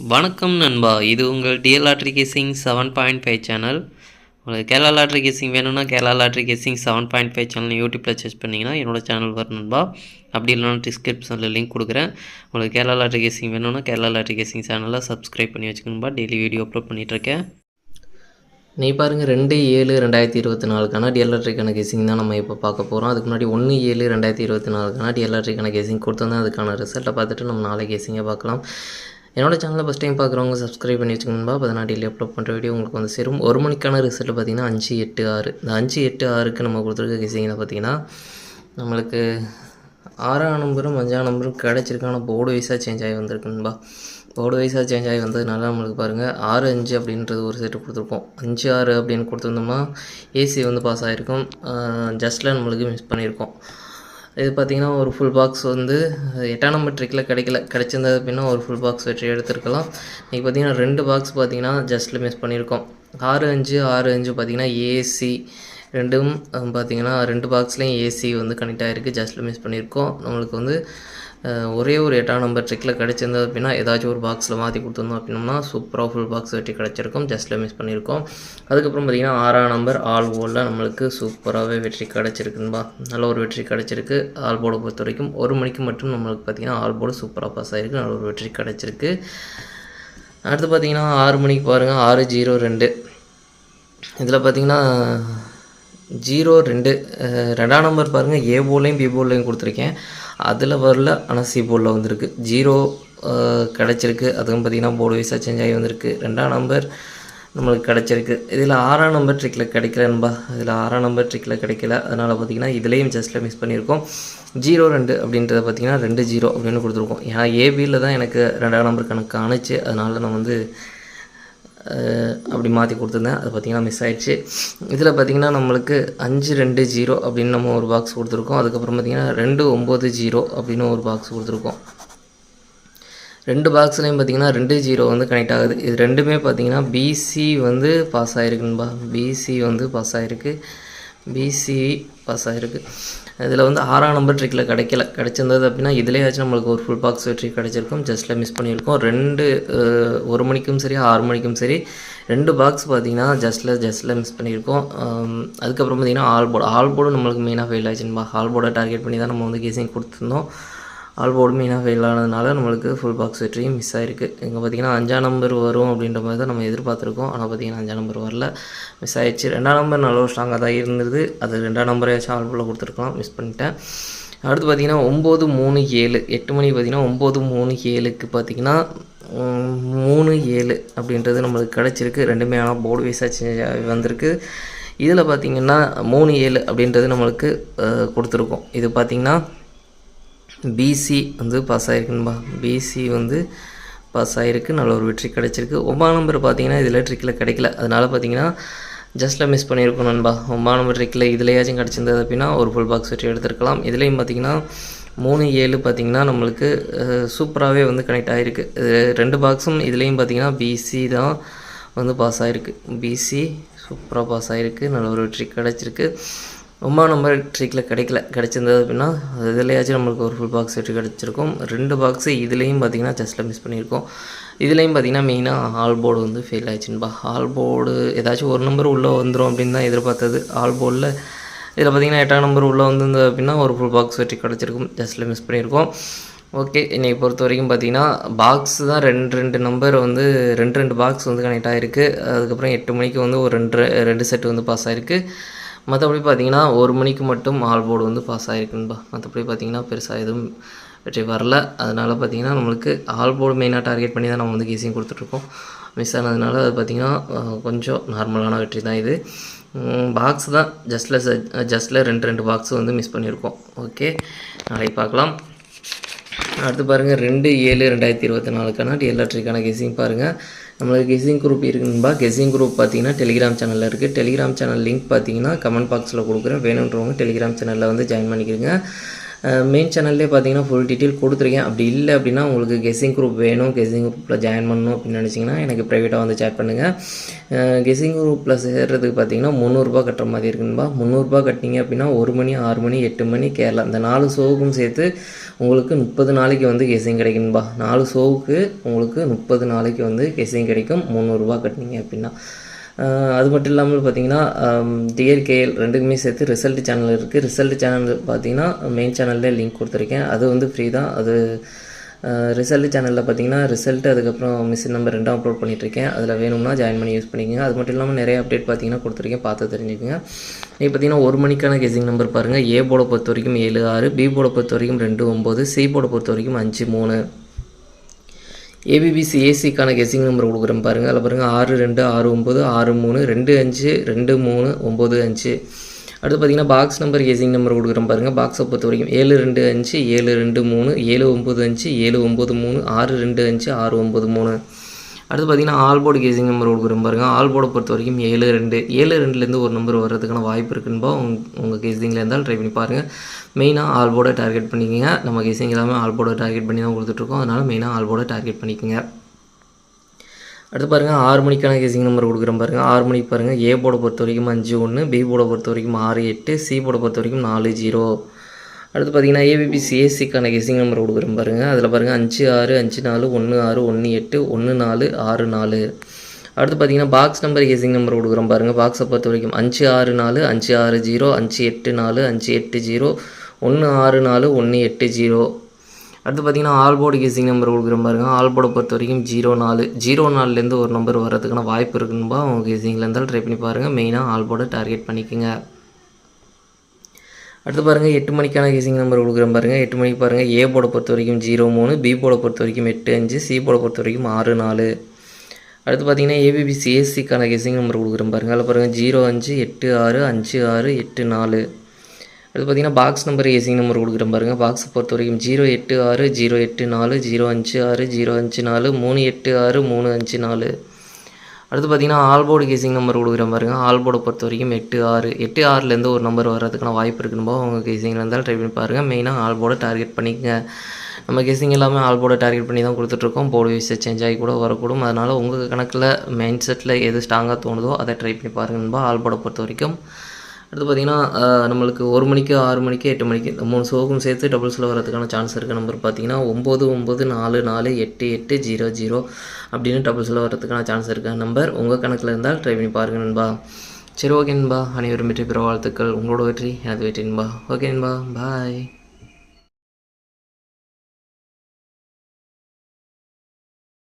வணக்கம் நண்பா. இது உங்கள் TL lottery guessing seven point five channel. உங்களுக்கு கேரளா லாட்ரி கேசிங் வேணும்னா Kerala lottery guessing seven point five channel யூடியூப்பில் சர்ச் பண்ணிங்கன்னா என்னோட சேனல் வரும் நண்பா. அப்படி இல்லைனா டிஸ்கிரிப்ஷனில் லிங்க் கொடுக்குறேன். உங்களுக்கு கேரளா லாட்ரி கேசிங் வேணும்னா கேரளா லாட்ரி கேசிங் சேனலை சப்ஸ்கிரைப் பண்ணி வச்சுக்கணும்பா டெய்லி வீடியோ அப்லோட் பண்ணிகிட்ருக்கேன் நீ பாருங்கள் ரெண்டு ஏழு ரெண்டாயிரத்தி இருபத்தி நாலுக்கான டிஎல்ஆர்டிக்கான கேசிங் தான் நம்ம இப்போ பார்க்க போகிறோம் அதுக்கு முன்னாடி ஒன்று ஏழு ரெண்டாயிரத்தி இருபத்தி நாலுக்கான டிஎல்ஆர்டிக்கான கேசிங் கொடுத்துருந்தேன். அதுக்கான ரிசல்ட்டை பார்த்துட்டு நம்ம நாளை கேசிங்கை பார்க்கலாம். என்னோடய சேனலை ஃபஸ்ட் டைம் பார்க்குறவங்க சப்ஸ்கிரைப் பண்ணி வச்சுக்கணும்பா அப்போ நான் டெய்லி அப்லோட் பண்ணுற வீடியோ உங்களுக்கு வந்து சேரும். ஒரு மணிக்கான ரிசல்ட் பார்த்தீங்கன்னா அஞ்சு எட்டு ஆறு. இந்த அஞ்சு எட்டு ஆறுக்கு நம்ம கொடுத்துருக்க கேசிங்கில் பார்த்தீங்கன்னா நம்மளுக்கு ஆறாம் நம்பரும் அஞ்சாம் நம்பரும் கிடச்சிருக்கான போர்டு வைஸாக சேஞ்ச் ஆகி வந்திருக்குன்பா போர்டு வைஸாக சேஞ்ச் ஆகி வந்ததுனால நம்மளுக்கு பாருங்கள் ஆறு அஞ்சு அப்படின்றது ஒரு செட்டு கொடுத்துருப்போம். அஞ்சு ஆறு அப்படின்னு கொடுத்துருந்தோம்னா ஏசி வந்து பாஸ் ஆகிருக்கும் ஜஸ்ட்டில் நம்மளுக்கு மிஸ் பண்ணியிருக்கோம். இது பார்த்திங்கன்னா ஒரு ஃபுல் பாக்ஸ் வந்து எட்டாம் நம்பர் ட்ரிக்கில் கிடைக்கல. கிடைச்சிருந்தது அப்படின்னா ஒரு ஃபுல் பாக்ஸ் வெற்றி எடுத்திருக்கலாம். இன்றைக்கி பார்த்தீங்கன்னா ரெண்டு பாக்ஸ் பார்த்தீங்கன்னா ஜஸ்ட்டில் மிஸ் பண்ணியிருக்கோம் ஆறு அஞ்சு ஆறு அஞ்சு பார்த்திங்கன்னா ஏசி ரெண்டும் பார்த்தீங்கன்னா ரெண்டு பாக்ஸ்லேயும் ஏசி வந்து கனெக்ட் ஆகிருக்கு ஜஸ்ட்டில் மிஸ் பண்ணியிருக்கோம் நம்மளுக்கு வந்து ஒரே ஒரு எட்டாம் நம்பர் ட்ரிக்கில் கிடச்சிருந்தது அப்படின்னா ஏதாச்சும் ஒரு பாக்ஸில் மாற்றி கொடுத்துருந்தோம் அப்படின்னா சூப்பராக ஃபுல் பாக்ஸ் வெட்டி கிடச்சிருக்கும். ஜஸ்ட்டில் மிஸ் பண்ணியிருக்கோம் அதுக்கப்புறம் பார்த்திங்கன்னா ஆறாம் நம்பர் ஆல் போர்டில் நம்மளுக்கு சூப்பராகவே வெற்றி கிடச்சிருக்குன்பா நல்ல ஒரு வெற்றி கிடச்சிருக்கு. ஆல் போர்டை பொறுத்த வரைக்கும் ஒரு மணிக்கு மட்டும் நம்மளுக்கு பார்த்திங்கன்னா ஆல் போர்டு சூப்பராக பாஸ் ஆகிருக்கு நல்ல ஒரு வெற்றி கிடச்சிருக்கு. அடுத்து பார்த்திங்கன்னா ஆறு மணிக்கு பாருங்கள் ஆறு ஜீரோ ரெண்டு. இதில் பார்த்தீங்கன்னா ஜீரோ ரெண்டு ரெண்டாம் நம்பர் பாருங்கள் ஏ போலையும் பி போலையும் கொடுத்துருக்கேன். அதில் வரல ஆனால் சி போலில் வந்திருக்கு. ஜீரோ கிடச்சிருக்கு. அதுவும் பார்த்திங்கன்னா போர்டு வைஸாக சேஞ்ச் ஆகி வந்திருக்கு. ரெண்டாம் நம்பர் நம்மளுக்கு கிடச்சிருக்கு. இதில் ஆறாம் நம்பர் ட்ரிக்கில் கிடைக்கலன்பா இதில் ஆறாம் நம்பர் ட்ரிக்கில் கிடைக்கல. அதனால் பார்த்தீங்கன்னா இதுலேயும் ஜஸ்ட்டில் மிஸ் பண்ணியிருக்கோம். ஜீரோ ரெண்டு அப்படின்றத பார்த்தீங்கன்னா ரெண்டு ஜீரோ அப்படின்னு கொடுத்துருக்கோம். ஏன்னா ஏபியில் தான் எனக்கு ரெண்டாம் நம்பர் கணக்கு காணுச்சு அதனால் நான் வந்து அப்படி மாற்றி கொடுத்துருந்தேன். அது பார்த்திங்கன்னா மிஸ் ஆயிடுச்சு. இதில் பார்த்திங்கன்னா நம்மளுக்கு அஞ்சு ரெண்டு ஜீரோ அப்படின்னு நம்ம ஒரு பாக்ஸ் கொடுத்துருக்கோம். அதுக்கப்புறம் பார்த்திங்கன்னா ரெண்டு ஒம்பது ஜீரோ அப்படின்னு ஒரு பாக்ஸ் கொடுத்துருக்கோம். ரெண்டு பாக்ஸ்லேயும் பார்த்தீங்கன்னா ரெண்டு ஜீரோ வந்து கனெக்ட் ஆகுது. இது ரெண்டுமே பார்த்தீங்கன்னா பிசி வந்து பாஸ் ஆகிருக்குன்பா பிசி வந்து பாஸ் ஆகிருக்கு பிசி பாஸ் ஆகிருக்கு இதில் வந்து ஆறாம் நம்பர் ட்ரிக்கில் கிடைக்கல. கிடைச்சிருந்தது அப்படின்னா இதுலேயாச்சும் நம்மளுக்கு ஒரு ஃபுல் பாக்ஸ் வெற்றி கிடைச்சிருக்கும். ஜஸ்ட்டில் மிஸ் பண்ணியிருக்கோம். ரெண்டு ஒரு மணிக்கும் சரி ஆறு மணிக்கும் சரி ரெண்டு பாக்ஸ் பார்த்தீங்கன்னா ஜஸ்ட்டில் ஜஸ்ட்டில் மிஸ் பண்ணியிருக்கோம். அதுக்கப்புறம் பார்த்தீங்கன்னா ஆல் போர்டு ஆல் போர்டு நம்மளுக்கு மெயினாக ஃபெயில் ஆச்சுன்பா ஆல் போர்டை டார்கெட் பண்ணி தான் நம்ம வந்து கேசிங் கொடுத்துருந்தோம். ஆல் போர்டு மீனாக ஃபெயில் ஆனதுனால நம்மளுக்கு ஃபுல் பாக்ஸ் வெற்றியும் மிஸ் ஆயிருக்கு. இங்கே பார்த்தீங்கன்னா அஞ்சாம் நம்பர் வரும் அப்படின்ற மாதிரி தான் நம்ம எதிர்பார்த்துருக்கோம். ஆனால் பார்த்தீங்கன்னா அஞ்சாம் நம்பர் வரல. மிஸ் ஆயிடுச்சு. ரெண்டாம் நம்பர் நல்ல ஒரு ஸ்ட்ராங்காக தான் இருந்தது. அது ரெண்டாம் நம்பரையாச்சும் ஆல் போர்டில் கொடுத்துருக்கலாம். மிஸ் பண்ணிட்டேன். அடுத்து பார்த்தீங்கன்னா ஒம்பது மூணு ஏழு. எட்டு மணி பார்த்தீங்கன்னா ஒம்பது மூணு ஏழுக்கு பார்த்தீங்கன்னா மூணு ஏழு அப்படின்றது நம்மளுக்கு கிடச்சிருக்கு. ரெண்டுமே ஆனால் போர்டு வைஸாக சேஞ்ச் வந்திருக்கு. இதில் பார்த்தீங்கன்னா மூணு ஏழு அப்படின்றது நம்மளுக்கு கொடுத்துருக்கோம். இது பார்த்தீங்கன்னா பிசி வந்து பாஸ் ஆகிருக்குன்பா பிசி வந்து பாஸ் ஆகிருக்கு நல்ல ஒரு வெற்றி கிடச்சிருக்கு. ஒம்பா நம்பர் பார்த்தீங்கன்னா இதில் ட்ரிக்கில் கிடைக்கல. அதனால் பார்த்தீங்கன்னா ஜஸ்ட்டில் மிஸ் பண்ணியிருக்கோம் நண்பா. ஒம்பதாம் நம்பர் ட்ரிக்கில் இதுலையாச்சும் கிடச்சிருந்தது அப்படின்னா ஒரு ஃபுல் பாக்ஸ் வெற்றி எடுத்துருக்கலாம். இதுலேயும் பார்த்தீங்கன்னா மூணு ஏழு பார்த்தீங்கன்னா நம்மளுக்கு சூப்பராகவே வந்து கனெக்ட் ஆகிருக்கு ரெண்டு பாக்ஸும் இதுலேயும் பார்த்தீங்கன்னா பிசி தான் வந்து பாஸ் ஆகிருக்கு பிசி சூப்பராக பாஸ் ஆகிருக்கு நல்ல ஒரு வெற்றி கிடச்சிருக்கு. ரொம்ப நம்பர் ட்ரிக்கில் கிடைக்கல. கிடைச்சிருந்தது அப்படின்னா அது இதுலையாச்சும் நம்மளுக்கு ஒரு ஃபுல் பாக்ஸ் வெற்றி கிடச்சிருக்கும். ரெண்டு பாக்ஸு இதுலேயும் பார்த்தீங்கன்னா செஸ்ட்டில் மிஸ் பண்ணியிருக்கோம். இதுலேயும் பார்த்தீங்கன்னா மெயினாக ஆல் போர்டு வந்து ஃபெயில் ஆயிடுச்சுன்பா ஆல் போர்டு ஏதாச்சும் ஒரு நம்பர் உள்ளே வந்துடும் அப்படின்னு தான் எதிர்பார்த்தது. ஆல் போர்டில் இதில் பார்த்தீங்கன்னா எட்டாம் நம்பர் உள்ளே வந்திருந்தது அப்படின்னா ஒரு ஃபுல் பாக்ஸ் வெற்றி கிடச்சிருக்கும். ஜஸ்ட்டில் மிஸ் பண்ணியிருக்கோம். ஓகே என்னை பொறுத்த வரைக்கும் பார்த்தீங்கன்னா பாக்ஸ் தான் ரெண்டு ரெண்டு நம்பர் வந்து ரெண்டு ரெண்டு பாக்ஸ் வந்து கனெக்ட் ஆகிருக்கு அதுக்கப்புறம் எட்டு மணிக்கு வந்து ஒரு ரெண்டு ரெண்டு செட் வந்து பாஸ் ஆகிருக்கு மற்றபடி பார்த்தீங்கன்னா ஒரு மணிக்கு மட்டும் ஆல் போர்டு வந்து பாஸ் ஆகிருக்குன்பா மற்றபடி பார்த்தீங்கன்னா பெருசாக எதுவும் வெற்றி வரல. அதனால் பார்த்தீங்கன்னா நம்மளுக்கு ஆல் போர்டு மெயினாக டார்கெட் பண்ணி தான் நம்ம வந்து கேசிங் கொடுத்துட்ருக்கோம். மிஸ் ஆனதுனால அது பார்த்திங்கன்னா கொஞ்சம் நார்மலான வெற்றி தான் இது. பாக்ஸ் தான். ஜஸ்ட்டில் ஜஸ்ட்டில் ரெண்டு ரெண்டு பாக்ஸ் வந்து மிஸ் பண்ணியிருக்கோம். ஓகே நாளைக்கு பார்க்கலாம். அடுத்து பாருங்கள் ரெண்டு ஏழு ரெண்டாயிரத்தி இருபத்தி நாலுக்கான டிஎல்ஆர்ட்ரிக்கான கெஸிங் பாருங்கள் நம்மளுக்கு கெஸிங் குரூப் இருக்குன்பா கெஸிங் குரூப் பார்த்தீங்கன்னா டெலிகிராம் சேனலில் இருக்குது டெலிகிராம் சேனல் லிங்க் பார்த்தீங்கன்னா கமெண்ட் பாக்ஸில் கொடுக்குறேன். வேணுன்றவங்க டெலிகிராம் சேனலில் வந்து ஜாயின் பண்ணிக்கிறங்க மெயின் சேனல்லே பார்த்தீங்கன்னா ஃபுல் டீட்டெயில் கொடுத்துருக்கேன். அப்படி இல்லை அப்படின்னா உங்களுக்கு கெஸ்ஸிங் குரூப் வேணும். கெஸ்ஸிங் குரூப்பில் ஜாயின் பண்ணணும் அப்படின்னு நினச்சிங்கன்னா எனக்கு ப்ரைவேட்டாக வந்து சேட் பண்ணுங்கள் கெஸ்ஸிங் குரூப்பில் சேர்கிறதுக்கு பார்த்தீங்கன்னா முந்நூறுரூபா கட்டுற மாதிரி இருக்குன்பா முந்நூறுரூபா கட்டினீங்க அப்படின்னா ஒரு மணி ஆறு மணி எட்டு மணி கேரளா. இந்த நாலு ஷோவுக்கும் சேர்த்து உங்களுக்கு முப்பது நாளைக்கு வந்து கெஸ்ஸிங் கிடைக்கும்பா நாலு ஷோவுக்கு உங்களுக்கு முப்பது நாளைக்கு வந்து கெஸ்ஸிங் கிடைக்கும். முந்நூறுரூவா கட்டினீங்க அப்படின்னா. அது மட்டும் இல்லாமல் பார்த்தீங்கன்னா டிஎல்கேஎல் ரெண்டுக்குமே சேர்த்து ரிசல்ட் சேனல் இருக்குது ரிசல்ட் சேனல் பார்த்தீங்கன்னா மெயின் சேனல்லே லிங்க் கொடுத்துருக்கேன். அது வந்து ஃப்ரீ தான். அது ரிசல்ட் சேனலில் பார்த்தீங்கன்னா ரிசல்ட் அதுக்கப்புறம் மிஷின் நம்பர் ரெண்டும் அப்லோட் பண்ணிகிட்ருக்கேன் அதில் வேணும்னா ஜாயின் பண்ணி யூஸ் பண்ணிக்கோங்க. அது மட்டும் இல்லாமல் நிறைய அப்டேட் பார்த்தீங்கன்னா கொடுத்துருக்கேன். பார்த்து தெரிஞ்சுக்கோங்க. இப்போ பார்த்தீங்கன்னா ஒரு மணிக்கான கெஸிங் நம்பர் பாருங்கள் ஏ போர்டை பொறுத்த வரைக்கும் ஏழு ஆறு பி போர்டை பொறுத்த வரைக்கும் ரெண்டு ஒம்பது சி போர்டை பொறுத்த வரைக்கும் அஞ்சு மூணு. ஏபிபிசி ஏசிக்கான கெஸிங் நம்பர் கொடுக்குறேன் பாருங்கள் அதில் பாருங்கள் ஆறு ரெண்டு ஆறு ஒம்பது ஆறு மூணு ரெண்டு அஞ்சு ரெண்டு மூணு ஒம்பது அஞ்சு. அடுத்து பார்த்தீங்கன்னா பாக்ஸ் நம்பர் கெஸிங் நம்பர் கொடுக்குறேன் பாருங்கள் பாக்ஸை பொறுத்த வரைக்கும் ஏழு ரெண்டு அஞ்சு ஏழு ரெண்டு மூணு ஏழு ஒம்பது அஞ்சு ஏழு ஒம்பது மூணு ஆறு ரெண்டு அஞ்சு ஆறு ஒம்பது மூணு. அடுத்து பார்த்தீங்கன்னா ஆல்போர்டு கேசிங் நம்பர் கொடுக்குற பாருங்கள் ஆல்போர்டை பொறுத்த வரைக்கும் ஏழு ரெண்டு ஏழு ரெண்டுலேருந்து ஒரு நம்பர் வர்றதுக்கான வாய்ப்பு இருக்குன்பா உங்கள் உங்கள் கேசிங்கில் இருந்தால் ட்ரை பண்ணி பாருங்கள் மெயினாக ஆல்போர்டை டார்கெட் பண்ணிக்கோங்க. நம்ம கேசிங் எல்லாமே ஆல்போர்டை டார்கெட் பண்ணி தான் கொடுத்துட்ருக்கோம். அதனால் மெயினாக ஆல்போர்டை டார்கெட் பண்ணிக்கோங்க. அடுத்து பாருங்கள் ஆறு மணிக்கான கேசிங் நம்பர் கொடுக்குறேன் பாருங்கள் ஆறு மணிக்கு பாருங்கள் ஏ போர்டை பொறுத்த வரைக்கும் அஞ்சு ஒன்று பி போர்டை பொறுத்த வரைக்கும் ஆறு எட்டு சி போர்டை பொறுத்த வரைக்கும் நாலு ஜீரோ அடுத்து பார்த்தீங்கன்னா ஏபிபி சிஎஸ்சிக்கான கெஸிங் நம்பர் கொடுக்குறோம் பாருங்கள் அதில் பாருங்கள் அஞ்சு ஆறு அஞ்சு நாலு ஒன்று ஆறு ஒன்று எட்டு ஒன்று நாலு ஆறு நாலு. அடுத்து பார்த்தீங்கன்னா பாக்ஸ் நம்பர் கெஸிங் நம்பர் கொடுக்குறோம் பாருங்கள் பாக்ஸை பொறுத்த வரைக்கும் அஞ்சு ஆறு நாலு அஞ்சு ஆறு ஜீரோ அஞ்சு எட்டு நாலு அஞ்சு எட்டு ஜீரோ ஒன்று ஆறு நாலு ஒன்று எட்டு ஜீரோ அடுத்து பார்த்தீங்கன்னா ஆல்போர்டு கெஸிங் நம்பர் கொடுக்குறோம் பாருங்கள் ஆல்போர்டை பொறுத்த வரைக்கும் ஜீரோ நாலு. ஜீரோ நாலுலேருந்து ஒரு நம்பர் வர்றதுக்கான வாய்ப்பு இருக்குன்னு உங்கள் கெஸிங்கில் இருந்தாலும் ட்ரை பண்ணி பாருங்கள் மெயினாக ஆல்போர்டை டார்கெட் பண்ணிக்கோங்க. அடுத்து பாருங்கள் எட்டு மணிக்கான கேசிங் நம்பர் கொடுக்குறேன் பாருங்கள் எட்டு மணிக்கு பாருங்கள் ஏ போட பொறுத்த வரைக்கும் ஜீரோ மூணு பி போட பொறுத்த வரைக்கும் எட்டு அஞ்சு சி போட பொறுத்த வரைக்கும் ஆறு நாலு. அடுத்து பார்த்தீங்கன்னா ஏபிபி சிஎஸ்சிக்கான கேசிங் நம்பர் கொடுக்குறேன் பாருங்கள் அதில் பாருங்கள் ஜீரோ அஞ்சு எட்டு ஆறு அஞ்சு ஆறு எட்டு நாலு. அடுத்து பார்த்தீங்கன்னா பாக்ஸ் நம்பர் ஏசிங் நம்பர் கொடுக்குறேன் பாருங்கள் பாக்ஸை பொறுத்த வரைக்கும் ஜீரோ எட்டு ஆறு ஜீரோ எட்டு நாலு ஜீரோ அஞ்சு ஆறு ஜீரோ அஞ்சு நாலு மூணு எட்டு ஆறு மூணு அஞ்சு நாலு. அடுத்து பார்த்தீங்கன்னா ஆல்போர்டு கேசிங் நம்பர் கொடுக்குறேன் பாருங்க. ஆல்போர்டை பொறுத்த வரைக்கும் எட்டு ஆறு. எட்டு ஆறுலேருந்து ஒரு நம்பர் வர்றதுக்கான வாய்ப்பு இருக்குன்னு உங்கள் கேசிங்கில் இருந்தாலும் ட்ரை பண்ணி பாருங்கள் மெயினாக ஆல்போர்டை டார்கெட் பண்ணிக்கங்க. நம்ம கேசிங் எல்லாமே ஆல்போர்டை டார்கெட் பண்ணி தான் கொடுத்துட்ருக்கோம் போர்டு வைஸ் சேஞ்ச் ஆகி கூட வரக்கூடும். அதனால் உங்கள் கணக்கில் மைண்ட் செட்டில் எது ஸ்ட்ராங்காக தோணுதோ அதை ட்ரை பண்ணி பாருங்கன்பா ஆல்போர்டை பொறுத்த வரைக்கும். அடுத்து பார்த்தீங்கன்னா நம்மளுக்கு ஒரு மணிக்கு ஆறு மணிக்கு எட்டு மணிக்கு இந்த மூணு ஷோக்கும் சேர்த்து டபுள்ஸில் வரதுக்கான சான்ஸ் இருக்க நம்பர் பார்த்தீங்கன்னா ஒம்பது ஒம்பது நாலு நாலு எட்டு எட்டு ஜீரோ ஜீரோ அப்படின்னு டபுள்ஸில் வரதுக்கான சான்ஸ் இருக்க நம்பர் உங்கள் கணக்கில் இருந்தால் ட்ரை பண்ணி பாருங்கள் நண்பா. சரி ஓகே நண்பா. அனைவரும் வெற்றி பெற வாழ்த்துக்கள். உங்களோட வெற்றி எனது வெற்றி நண்பா. ஓகே நண்பா. பாய்